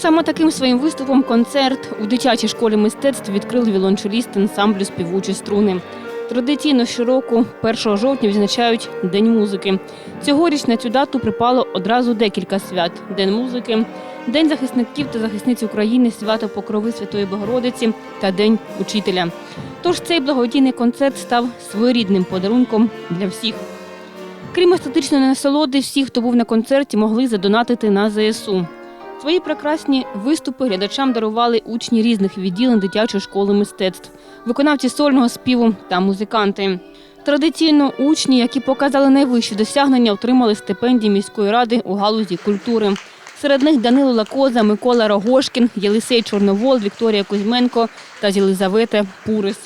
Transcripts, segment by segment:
Саме таким своїм виступом концерт у дитячій школі мистецтв відкрили віолончеліст ансамблю співучі струни. Традиційно щороку, 1 жовтня, відзначають День музики. Цьогоріч на цю дату припало одразу декілька свят: День музики, День захисників та захисниць України, свято Покрови Святої Богородиці та День учителя. Тож цей благодійний концерт став своєрідним подарунком для всіх. Крім естетичної насолоди, всі, хто був на концерті, могли задонатити на ЗСУ. Свої прекрасні виступи глядачам дарували учні різних відділень дитячої школи мистецтв, виконавці сольного співу та музиканти. Традиційно учні, які показали найвищі досягнення, отримали стипендії міської ради у галузі культури. Серед них Данило Лакоза, Микола Рогошкін, Єлисей Чорновол, Вікторія Кузьменко та Єлизавета Пурис.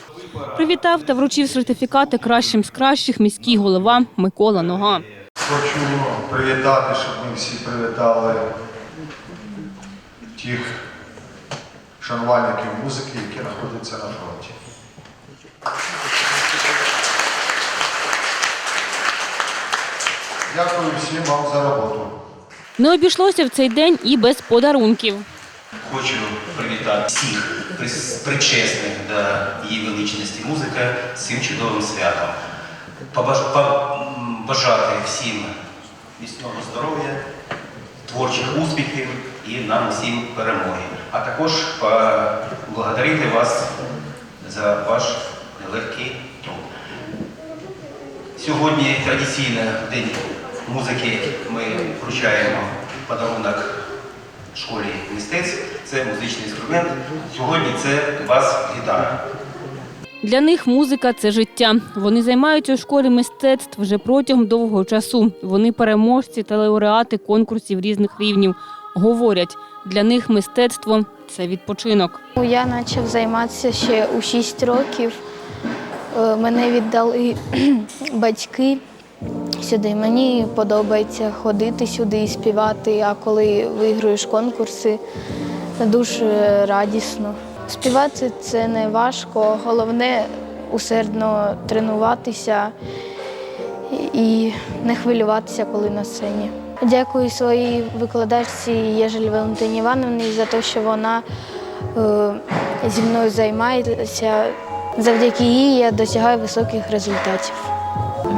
Привітав та вручив сертифікати кращим з кращих міський голова Микола Нога. Хочу привітати, щоб ми всі привітали тих шанувальників музики, які знаходяться на фронті. Дякую всім вам за роботу. Не обійшлося в цей день і без подарунків. Хочу привітати всіх причесних до її величності музики з цим чудовим святом. Побаж- по- м, Бажати всім міцного здоров'я, творчих успіхів і нам усім перемоги. А також поблагодарити вас за ваш нелегкий труд. Сьогодні традиційно в День музики ми вручаємо подарунок школі мистецтв. Це музичний інструмент. Сьогодні це бас-гітара. Для них музика це життя. Вони займаються у школі мистецтв вже протягом довгого часу. Вони переможці та лауреати конкурсів різних рівнів. Говорять, для них мистецтво це відпочинок. Я почав займатися ще у 6 років. Е, Мене віддали батьки сюди. Мені подобається ходити сюди і співати, а коли виграєш конкурси, дуже радісно. Співати це не важко, головне усердно тренуватися і не хвилюватися, коли на сцені. Дякую своїй викладачці Єжель Валентині Івановні за те, що вона е, зі мною займається. Завдяки їй я досягаю високих результатів.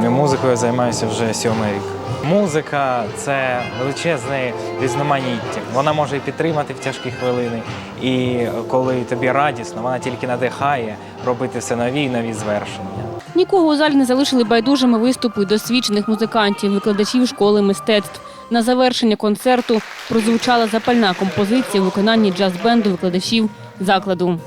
Музикою займаюся вже сьомий рік. Музика це величезне різноманіття. Вона може і підтримати в тяжкі хвилини. І коли тобі радісно, вона тільки надихає робити все нові і нові звершення. Нікого у залі не залишили байдужими виступи досвідчених музикантів, викладачів школи мистецтв. На завершення концерту прозвучала запальна композиція у виконанні джаз-бенду викладачів закладу.